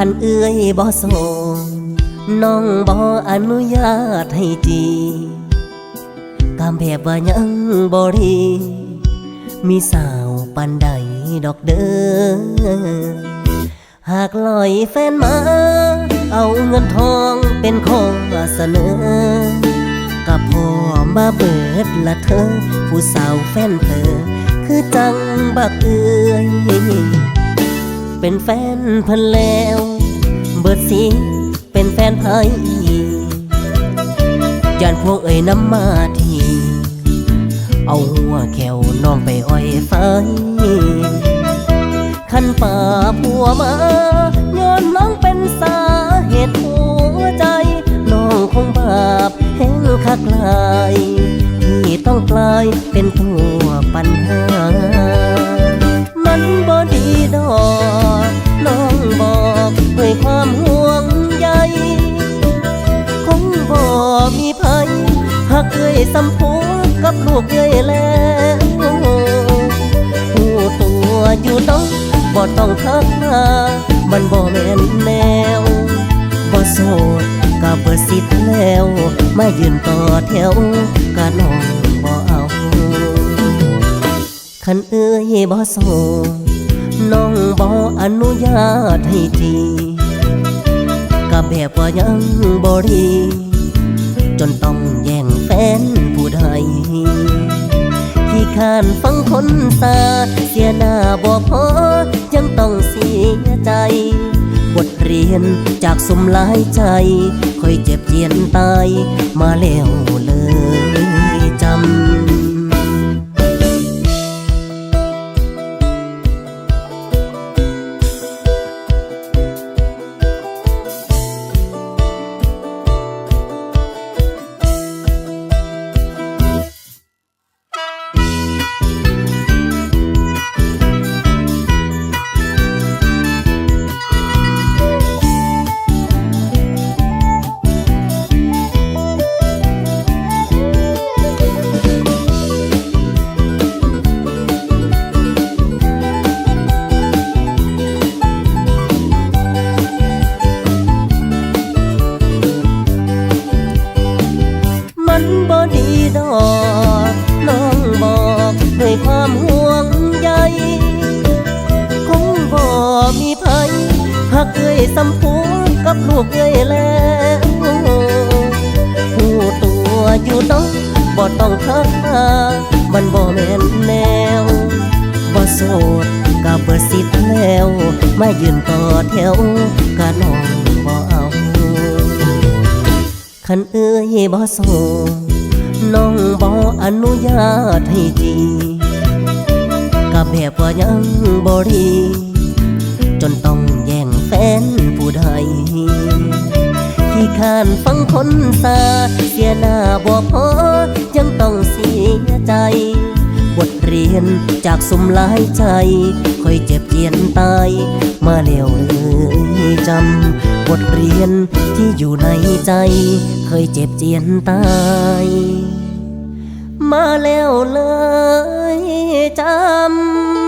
คันเอื้อยบ่ส่งน้องบ่อนุญาตให้จีกามแบบว่ายังบ่ดีมีสาวปันใดดอกเด้อหากลอยแฟนมา เอาเงินทองเป็นของเสนอกับพ่อมาเบิดละเธอ ผู้สาวแฟนเธอคือจังบักเอื้อย เป็นแฟนพิ่นแล้ว เบิดสิเป็นแฟนไผย่านพวกเอ่ยน้ำมาทีเอาหัวแขวน้องไปอ้อยไฟขันป่าผัวมาย้อนน้องเป็นสาเหตุหัวใจ น้องคงบาปแห้งคักลายที่ต้องกลายเป็นตัวปัญหา มันบ่ดีดอก สัมผัสกับลูกเย้ยแล้วหูตัวอยู่ต้องบ่ต้องทักมามันบ่แม่นแนวบ่โสดก็เบิดสิทธิ์แล้ว มายืนต่อแถวก็น้องบ่เอาคันเอ้ยบ่โสดน้องบ่อนุญาตให้จีก็แบบว่ายังบ่ดีจนต้องแย่งแฟน ใดที่ขานฟังคนสาเสียหน้าบ่พอยังต้องเสียใจ บทเรียนจากสมลายใจ ค่อยเจ็บเจียนตาย มาแล้วเลยจำ บ่ดีดอกน้องบอกด้วยความห่วงใยคงบ่มีภัยหากเคยสัมผัสกับลูกเอ้ยแล้วหูตัวอยู่ต้องบ่ต้องทักมามันบ่แม่นแนวบ่โสดก็เบิดสิทธิ์แล้วมายืนต่อแถวก็น้อง คันเอ้ยบ่โสน้องบ่อนุญาตให้จีก็แบบว่ายังบ่ดีจนต้องแย่งแฟนผู้ใดที่ขานฟังคนสาเสียหน้าบ่พอยังต้องเสียใจ บทเรียนจากสมหลายใจ ยเจ็บเจียนตาย มาแล้วเลยจำบทเรียนที่อยู่ในใจ เคยเจ็บเจียนตาย มาแล้วเลยจำ